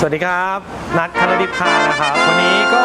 สวัสดีครับ นัดคณดิพานะครับ วันนี้ก็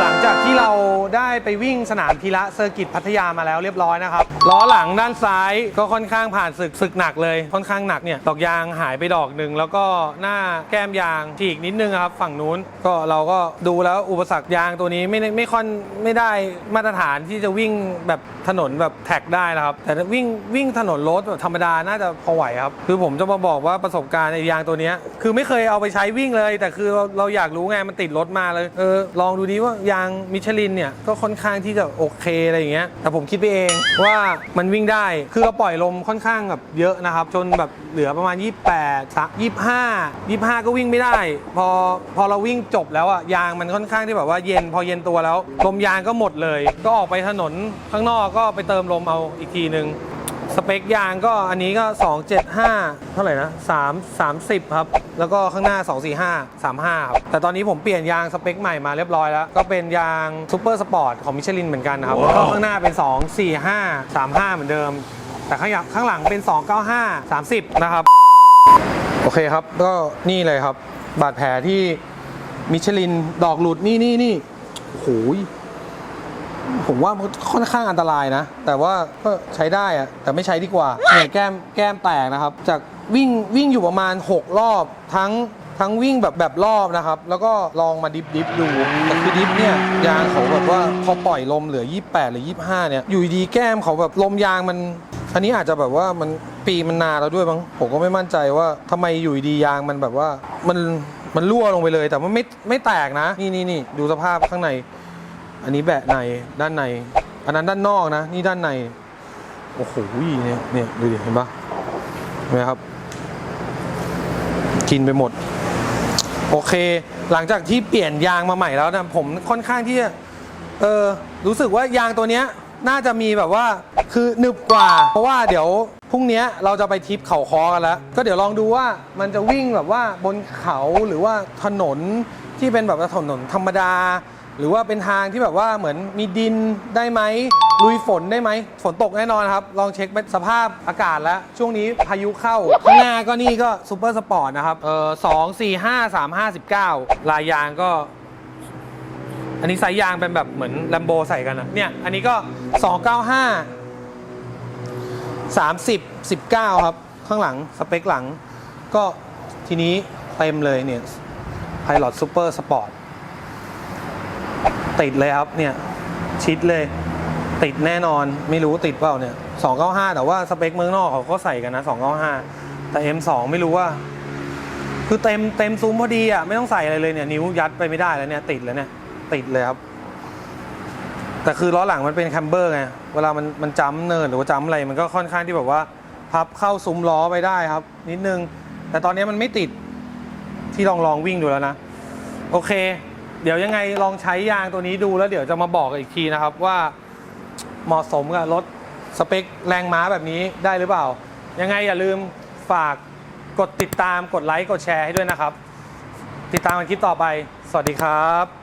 หลังจากที่เราได้ไปวิ่งสนามพีระเซอร์กิตพัทยามาแล้วเรียบร้อยนะครับล้อหลังด้านซ้ายก็ค่อนข้างผ่านศึกศึกหนักเลยค่อนข้างหนักเนี่ยดอกยางหายไปดอกหนึ่งแล้วก็หน้าแก้มยางฉีกนิดนึงครับ ฝั่งนู้นก็เราก็ดูแล้วอุปสรรคยางตัวนี้ไม่ได้ม่ค่อนไม่ได้มาตรฐานที่จะวิ่งแบบถนนแบบแท็กได้นะครับ แต่วิ่งวิ่งถนนรถแบบธรรมดาน่าจะพอไหวครับคือผมจะมาบอกว่าประสบการณ์ในยางตัวนี้คือไม่เคยเอาไปใช้วิ่งเลย แต่คือเราเราอยากรู้ไงมันติดรถมาเลยเออลองดูดีว่ายางมิชลินเนี่ยก็ค่อนข้างที่จะโอเคอะไรอย่างเงี้ยแต่ผมคิดไปเองว่ามันวิ่งได้คือเราปล่อยลมค่อนข้างแบบเยอะนะครับจนแบบเหลือประมาณ 28สัก25 25 ก็วิ่งไม่ได้ พอพอเราวิ่งจบแล้วอะยางมันค่อนข้างที่แบบว่าเย็นพอเย็นตัวแล้วลมยางก็หมดเลย ก็ออกไปถนนข้างนอกก็ไปเติมลมเอาอีกทีนึง สเปคยางก็อันนี้ก็ 275 เท่าไหร่นะ3 30 ครับ แล้วก็ข้างหน้า 245 35 ครับ แต่ตอนนี้ผมเปลี่ยนยางสเปคใหม่มาเรียบร้อยแล้ว ก็เป็นยางซูเปอร์สปอร์ตของมิชลินเหมือนกันนะครับแล้วก็ข้างหน้าเป็น 245 35 เหมือนเดิม แต่ข้างหลังข้างหลังเป็น 295 30 นะครับ โอเคครับ ก็นี่เลยครับ บาดแผลที่มิชลินดอกหลุดนี่นี่นี่โอ้โหย ผมว่ามันค่อนข้างอันตรายนะ แต่ว่าก็ใช้ได้อะแต่ไม่ใช้ดีกว่าเนี่ยแก้มแก้มแตกนะครับ จากวิ่งวิ่งอยู่ประมาณ 6 รอบทั้งทั้งวิ่งแบบแบบรอบนะครับ แล้วก็ลองมาดิฟดิฟดูแต่คือดิฟเนี่ยยางเขาแบบว่าพอปล่อยลมเหลือ 28 หรือ 25 เนี่ย อยู่ดีแก้มเขาแบบลมยางมัน อันนี้อาจจะแบบว่ามันปีมันนานแล้วด้วยมั้งผมก็ไม่มั่นใจว่าทำไมอยู่ดียางมันแบบว่ามันมันรั่วลงไปเลย แต่มันไม่ไม่แตกนะ นี่นี่นี่ดูสภาพข้างใน อันนี้แบะในด้านใน อันนั้นด้านนอกนะ นี่ด้านใน โอ้โหเนี่ยเนี่ยดูดิเห็นปะเห็นไหมครับ กินไปหมด โอเค หลังจากที่เปลี่ยนยางมาใหม่แล้วนะผมค่อนข้างที่จะเออรู้สึกว่ายางตัวเนี้ยน่าจะมีแบบว่าคือหนึบกว่า เพราะว่าเดี๋ยวพรุ่งนี้เราจะไปทริปเขาคอกันแล้ว ก็เดี๋ยวลองดูว่ามันจะวิ่งแบบว่าบนเขาหรือว่าถนนที่เป็นแบบถนนธรรมดา หรือว่าเป็นทางที่แบบว่าเหมือนมีดินได้ไหมลุยฝนได้ไหมฝนตกแน่นอนครับ ลองเช็คสภาพอากาศแล้ว ช่วงนี้พายุเข้า ข้างหน้าก็นี่ก็ซูเปอร์สปอร์ตนะครับ เออสองสี่ห้าสามห้าสิบเก้าลายยางก็ อันนี้สายยางเป็นแบบเหมือนแลมโบใส่กันนะเนี่ย อันนี้ก็295 30 19ครับ ข้างหลังสเปคหลัง ก็ทีนี้เต็มเลยเนี่ย Pilot Super Sport ติ ติดเลยครับเนี่ยชิดเลย ติดแน่นอนไม่รู้ติดเปล่าเนี่ย 295 แต่ว่าสเปคเมืองนอกเขาก็ใส่กันนะ 295 แต่ M2 ไม่รู้ว่า คือเต็มเต็มซูมพอดีอะไม่ต้องใส่อะไรเลยเนี่ย นิ้วยัดไปไม่ได้แล้วเนี่ย ติดแล้วเนี่ย ติดเลยครับ แต่คือล้อหลังมันเป็นแคมเบอร์ไงเวลามันมันจ้ำเนินหรือว่าจ้ำอะไรมันก็ค่อนข้างที่แบบว่า พับเข้าซุ้มล้อไปได้ครับ นิดนึง แต่ตอนนี้มันไม่ติดที่ลองลองวิ่งดูแล้วนะ โอเค เดี๋ยวยังไงลองใช้ยางตัวนี้ดูแล้วเดี๋ยวจะมาบอกกันอีกทีนะครับว่าเหมาะสมกับรถสเปคแรงม้าแบบนี้ได้หรือเปล่า ยังไงอย่าลืมฝากกดติดตามกดไลค์กดแชร์ให้ด้วยนะครับ ติดตามกันคลิปต่อไป สวัสดีครับ